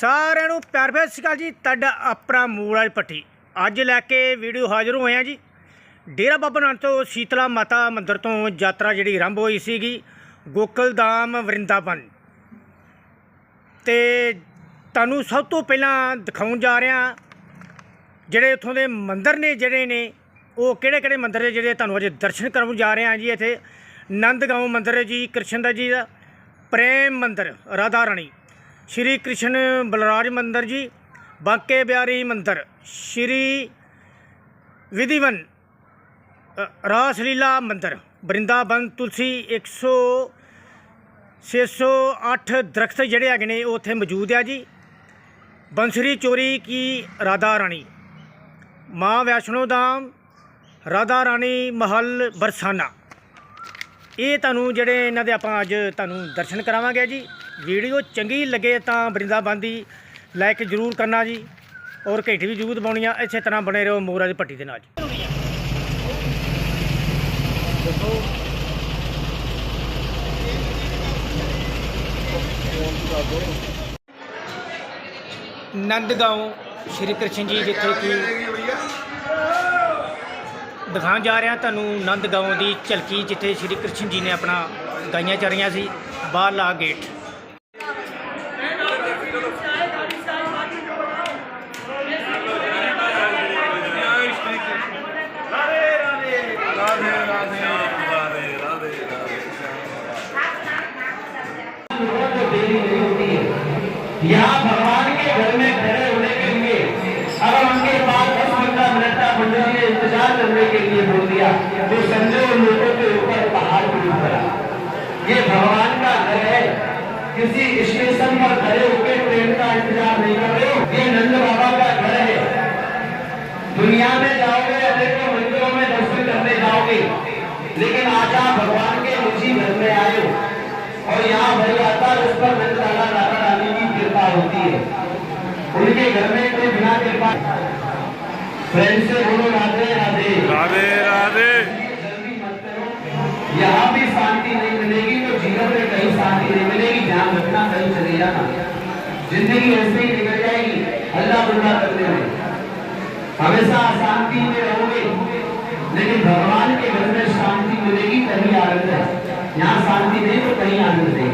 ਸਾਰਿਆਂ ਨੂੰ ਪਿਆਰ ਭਰੀ ਸਤਿ ਸ਼੍ਰੀ ਅਕਾਲ ਜੀ, ਤੁਹਾਡਾ ਆਪਣਾ ਮੂਲ ਵਾਲੀ ਪੱਟੀ। ਅੱਜ ਲੈ ਕੇ ਵੀਡੀਓ ਹਾਜ਼ਰ ਹੋਏ ਆ ਜੀ। ਡੇਰਾ ਬਾਬਾ ਨਾਨਕ ਤੋਂ ਸੀਤਲਾ ਮਾਤਾ ਮੰਦਿਰ ਤੋਂ ਯਾਤਰਾ ਜਿਹੜੀ ਆਰੰਭ ਹੋਈ ਸੀਗੀ ਗੋਕਲਧਾਮ ਵਰਿੰਦਾਵਨ। ਤੇ ਤੁਹਾਨੂੰ ਸਭ ਤੋਂ ਪਹਿਲਾਂ ਦਿਖਾਉਣ ਜਾ ਰਿਹਾ ਜਿਹੜੇ ਉੱਥੋਂ ਦੇ ਮੰਦਿਰ ਨੇ, ਜਿਹੜੇ ਨੇ, ਉਹ ਕਿਹੜੇ ਕਿਹੜੇ ਮੰਦਿਰ ਨੇ ਜਿਹੜੇ ਤੁਹਾਨੂੰ ਅੱਜ ਦਰਸ਼ਨ ਕਰਨ ਜਾ ਰਹੇ ਹਾਂ ਜੀ ਇੱਥੇ। ਨੰਦਗਾਉਂ ਮੰਦਿਰ ਹੈ ਜੀ ਕ੍ਰਿਸ਼ਨ ਦਾ ਜੀ ਦਾ। ਪ੍ਰੇਮ ਮੰਦਿਰ, ਰਾਧਾ ਰਾਣੀ। ਸ਼੍ਰੀ ਕ੍ਰਿਸ਼ਨ ਬਲਰਾਜ ਮੰਦਿਰ ਜੀ ਬਾਂਕੇ ਬਿਆਰੀ ਮੰਦਿਰ ਸ਼੍ਰੀ ਵਿਧੀਵਨ ਅ, ਰਾਸ ਲੀਲਾ ਮੰਦਿਰ ਬ੍ਰਿੰਦਾਵਨ ਤੁਲਸੀ 100 608 ਦਰਖਤ ਜਿਹੜੇ ਹੈਗੇ ਨੇ ਉਹ ਉੱਥੇ ਮੌਜੂਦ ਆ ਜੀ। ਬੰਸਰੀ ਚੋਰੀ ਕੀ ਰਾਧਾ ਰਾਣੀ ਮਾਂ ਵੈਸ਼ਨੋ ਧਾਮ ਰਾਧਾ ਰਾਣੀ ਮਹਲ ਬਰਸਾਨਾ। ਇਹ ਤੁਹਾਨੂੰ ਜਿਹੜੇ ਇਹਨਾਂ ਦੇ ਆਪਾਂ ਅੱਜ ਤੁਹਾਨੂੰ ਦਰਸ਼ਨ ਕਰਾਵਾਂਗੇ ਜੀ। ਵੀਡੀਓ ਚੰਗੀ ਲੱਗੇ ਤਾਂ ਬ੍ਰਿੰਦਾਵਨ ਦੀ ਲਾਈਕ ਜ਼ਰੂਰ ਕਰਨਾ ਜੀ। ਔਰ ਘੰਟੀ ਵੀ ਜ਼ਰੂਰ ਦਬਾਉਣੀ ਆ ਇਸੇ ਤਰ੍ਹਾਂ ਬਣੇ ਰਹੋ ਮੋਰਾ ਦੀ ਪੱਟੀ ਦੇ ਨਾਲ ਜੀ। ਨੰਦਗਾਉਂ ਸ਼੍ਰੀ ਕ੍ਰਿਸ਼ਨ ਜੀ, ਜਿੱਥੇ ਕਿ ਦਿਖਾਉਣ ਜਾ ਰਿਹਾ ਤੁਹਾਨੂੰ ਨੰਦਗਾਉਂ ਦੀ ਝਲਕੀ ਜਿੱਥੇ ਸ਼੍ਰੀ ਕ੍ਰਿਸ਼ਨ ਜੀ ਨੇ ਆਪਣਾ ਗਾਈਆਂ ਚਰੀਆਂ ਸੀ ਬਾਹਰਲਾ ਗੇਟ यहाँ भगवान के घर में खड़े होने के लिए अब उनके पास दस पंद्रह मिनट करने के लिए बोल दिया तो संजय लोगों के ऊपर पहाड़ टूट पड़ा ये भगवान का घर है। किसी स्टेशन पर खड़े होकर ट्रेन का इंतज़ार नहीं कर रहे हो? ये नंद बाबा का घर है। दुनिया में जाओगे अनेकों मंदिरों में दर्शन करने जाओगे। लेकिन आज आप भगवान के निजी घर में आए हो। और यहाँ भर जाता उस पर नंद राधा राधा रानी की कृपा होती है। उनके घर में कोई बिना कृपा फ्रेंड से बोलो राधे राधे। राधे यहाँ भी शांति नहीं मिलेगी तो जीवन में कहीं शांति नहीं मिलेगी। ध्यान रखना कहीं चले जाना। ज़िंदगी ऐसे ही निकल जाएगी अल्लाह बुल्ला करने में। हमेशा अशांति में रहोगे। लेकिन भगवान के घर में शांति मिलेगी कहीं आनंद है। यहाँ शांति नहीं तो कहीं आनंद नहीं।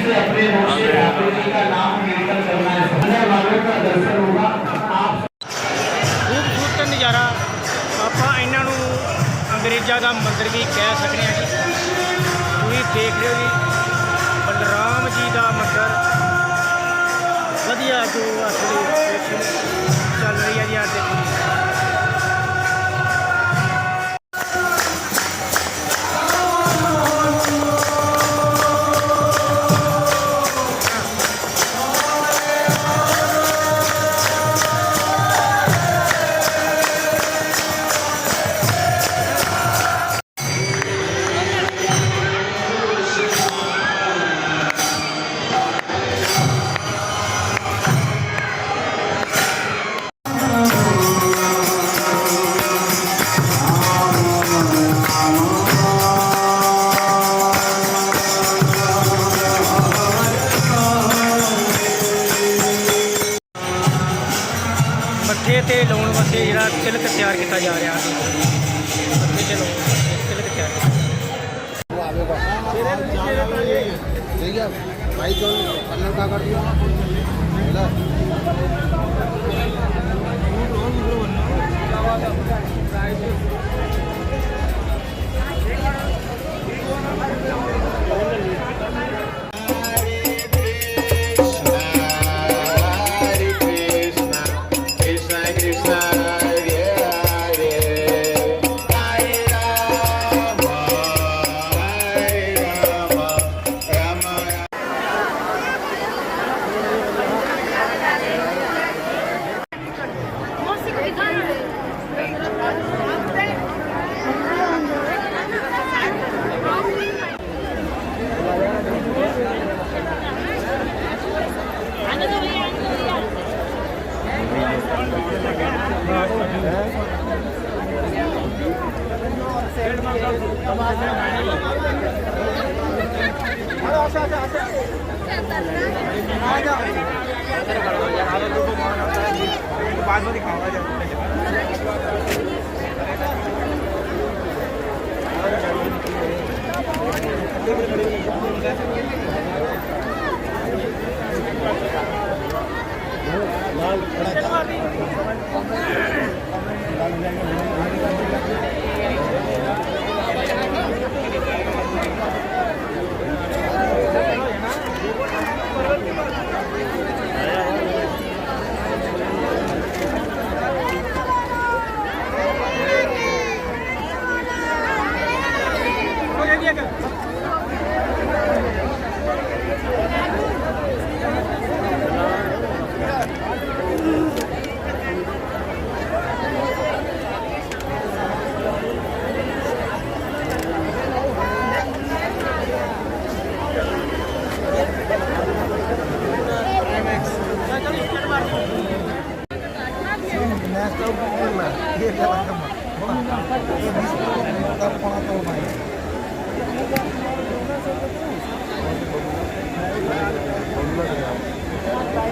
फ्रेंड से अपने मुंह से ठाकुर जी का नाम कीर्तन करना है अंदर वालों का दर्शन होगा आप ਖੂਬਸੂਰਤ ਨਜ਼ਾਰਾ ਆਪਾਂ ਇਹਨਾਂ ਨੂੰ ਅੰਗਰੇਜ਼ਾਂ ਦਾ ਮੰਦਿਰ ਵੀ ਕਹਿ ਸਕਦੇ ਹਾਂ ਜੀ ਤੁਸੀਂ ਦੇਖ ਰਹੇ ਹੋ ਜੀ ਬਲਰਾਮ ਜੀ ਦਾ ਮੰਦਿਰ ਵਧੀਆ ਜੋ ਅਸਲੀ ਚੱਲ ਰਹੀ ਹੈ ਜੀ ਅੱਜ ਦੇਖੋ कर दिया বাসমতি খাওয়া যায়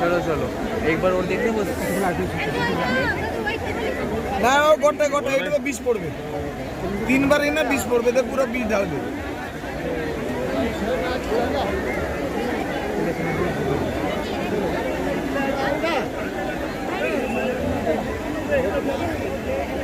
चलो चलो एक बार और देखते बस না ও গোটা গোটা এটা তো বিষ পড়বে তিনবারই না বিষ পড়বে তো পুরো বিষ ঢালবে ਇਹ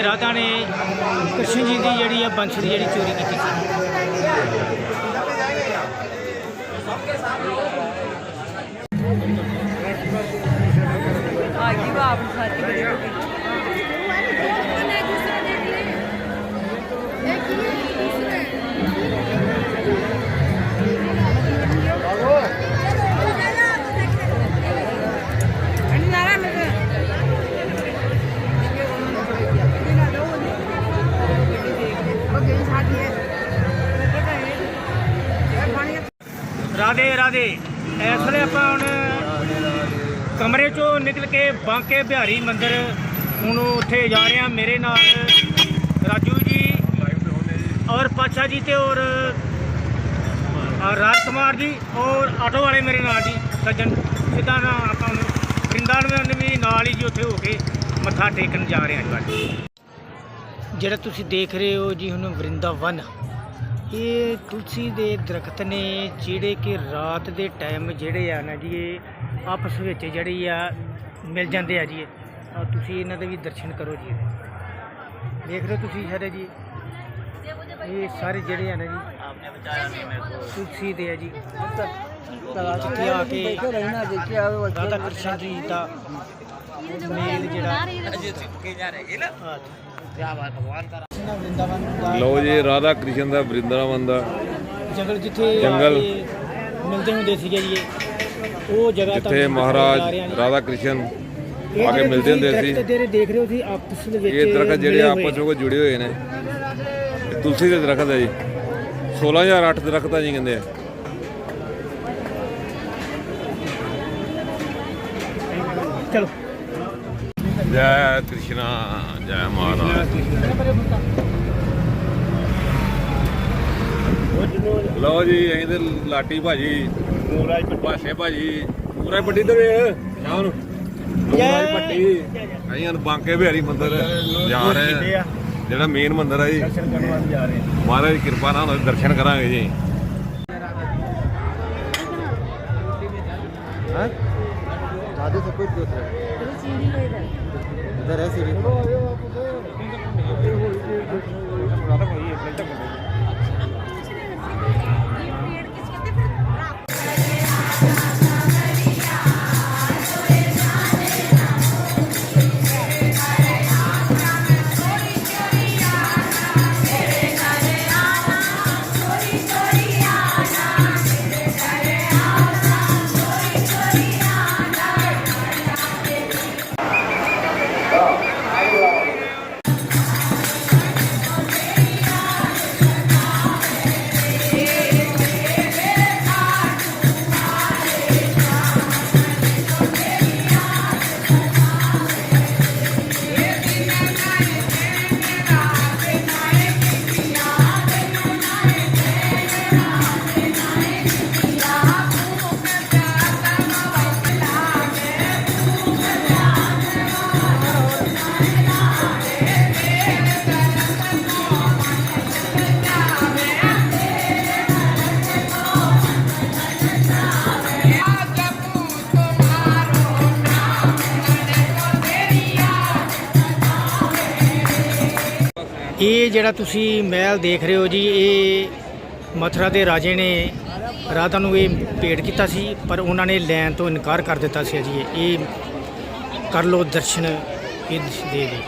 ਹੈ ਰਾਧਾ ਨੇ ਕ੍ਰਿਸ਼ਨ ਜੀ ਦੀ ਜਿਹੜੀ ਆ ਬੰਸਰੀ ਜਿਹੜੀ ਚੋਰੀ ਕੀਤੀ ਸੀ। ਆਗੀ ਬਾਪ ਸਾਥੀ ਬੜੀ ਰਾਧੇ ਰਾਧੇ, ਇਸ ਵੇਲੇ ਆਪਾਂ ਹੁਣ ਕਮਰੇ ਚੋਂ ਨਿਕਲ ਕੇ ਬਾਂਕੇ ਬਿਹਾਰੀ ਮੰਦਿਰ ਹੁਣ ਉੱਥੇ ਜਾ ਰਹੇ ਹਾਂ। ਮੇਰੇ ਨਾਲ ਰਾਜੂ ਜੀ ਔਰ ਪਾਸ਼ਾ ਜੀ ਤੇ ਔਰ ਰਾਜ ਕੁਮਾਰ ਜੀ ਔਰ ਆਟੋ ਵਾਲੇ ਮੇਰੇ ਨਾਲ ਜੀ, ਸੱਜਣ। ਸਿੱਧਾ ਨਾ ਆਪਾਂ ਹੁਣ ਵਰਿੰਦਾਵਨ ਵੀ ਨਾਲ ਹੀ ਜੀ ਉੱਥੇ ਹੋ ਕੇ ਮੱਥਾ ਟੇਕਣ ਜਾ ਰਹੇ ਹਾਂ ਜੀ ਜਿਹੜਾ ਤੁਸੀਂ ਦੇਖ ਰਹੇ ਹੋ ਜੀ ਹੁਣ ਵਰਿੰਦਾਵਨ ਇਹ ਤੁਲਸੀ ਦੇ ਦਰਖਤ ਨੇ ਜਿਹੜੇ ਕਿ ਰਾਤ ਦੇ ਟਾਈਮ ਜਿਹੜੇ ਆ ਨਾ ਜੀ ਇਹ ਆਪਸ ਵਿੱਚ ਜਿਹੜੀ ਆ ਮਿਲ ਜਾਂਦੇ ਆ ਜੀ। ਇਹ ਆਹ ਤੁਸੀਂ ਇਹਨਾਂ ਦੇ ਵੀ ਦਰਸ਼ਨ ਕਰੋ ਜੀ। ਦੇਖ ਰਹੇ ਤੁਸੀਂ ਸਾਰੇ ਜੀ? ਇਹ ਸਾਰੇ ਜਿਹੜੇ ਆ ਨਾ ਜੀ ਤੁਲਸੀ ਦੇ ਆ ਜੀ। ਜਿੱਥੇ ਆ ਕੇ ਰਾਧਾ ਕ੍ਰਿਸ਼ਨ ਜੀ ਦਾ ਮੇਲ ਜਿਹੜਾ ਹਾਂ ਲਓ ਜੀ ਰਾਧਾ ਕ੍ਰਿਸ਼ਨ ਦਾ ਵਰਿੰਦਾਵਨ ਦਾ ਜੰਗਲ ਜਿੱਥੇ ਜੰਗਲ। ਮਿਲਦੇ ਹੁੰਦੇ ਸੀਗੇ ਜੀ ਉਹ ਜਗ੍ਹਾ ਜਿੱਥੇ ਮਹਾਰਾਜ। ਰਾਧਾ ਕ੍ਰਿਸ਼ਨ ਆ ਕੇ ਮਿਲਦੇ ਹੁੰਦੇ ਸੀ। ਜਿਹੜੇ ਦੇਖ ਰਹੇ ਹੋ ਤੁਸੀਂ ਆਪਸ ਵਿੱਚ ਇਹ ਦਰਖਤ ਜਿਹੜੇ ਆਪਸ ਵਿੱਚ ਜੁੜੇ ਹੋਏ ਨੇ। ਤੁਲਸੀ ਦੇ ਦਰਖਤ ਹੈ ਜੀ। 16008 ਦਰਖਤ ਆ ਜੀ ਕਹਿੰਦੇ ਆ। ਚਲੋ। ਜੈ ਕ੍ਰਿਸ਼ਨਾ ਜੈ ਮਹਾਰਾਜ। ਲਓ ਜੀ ਇਹਦੇ ਲਾਟੀ ਭਾਜੀ ਮੂਰਾਜ ਭਾਸ਼ੇ ਭਾਜੀ ਮੂਰਾਜ ਪੱਟੀ ਤੇ ਸ਼ਾਮ ਨੂੰ। ਪੱਟੀ। ਅਸੀਂ ਹਨ ਬਾਂਕੇ ਬਿਹਾਰੀ ਮੰਦਿਰ ਜਾ ਰਹੇ ਜਿਹੜਾ ਮੇਨ ਮੰਦਿਰ ਹੈ ਜੀ। ਮਹਾਰਾਜ ਦੀ ਕਿਰਪਾ ਨਾਲ ਦਰਸ਼ਨ ਕਰਾਂਗੇ ਜੀ। ਹਾਂ। ਦਾਦੇ ਸਭ ਕੁਝ ਉਤਰਿਆ ਇੱਧਰ ਹੈ ਸਿਰੇ ਇਹ ਜਿਹੜਾ ਤੁਸੀਂ ਮਹਿਲ ਦੇਖ ਰਹੇ ਹੋ ਜੀ, ਇਹ ਮਥੁਰਾ ਦੇ ਰਾਜੇ ਨੇ ਰਾਧਾ ਨੂੰ ਇਹ ਭੇਟ ਕੀਤਾ ਸੀ, ਪਰ ਉਹਨਾਂ ਨੇ ਲੈਣ ਤੋਂ ਇਨਕਾਰ ਕਰ ਦਿੱਤਾ ਸੀ ਜੀ। ਇਹ ਕਰ ਲੋ ਦਰਸ਼ਨ, ਇਹ ਦੇ ਦੇ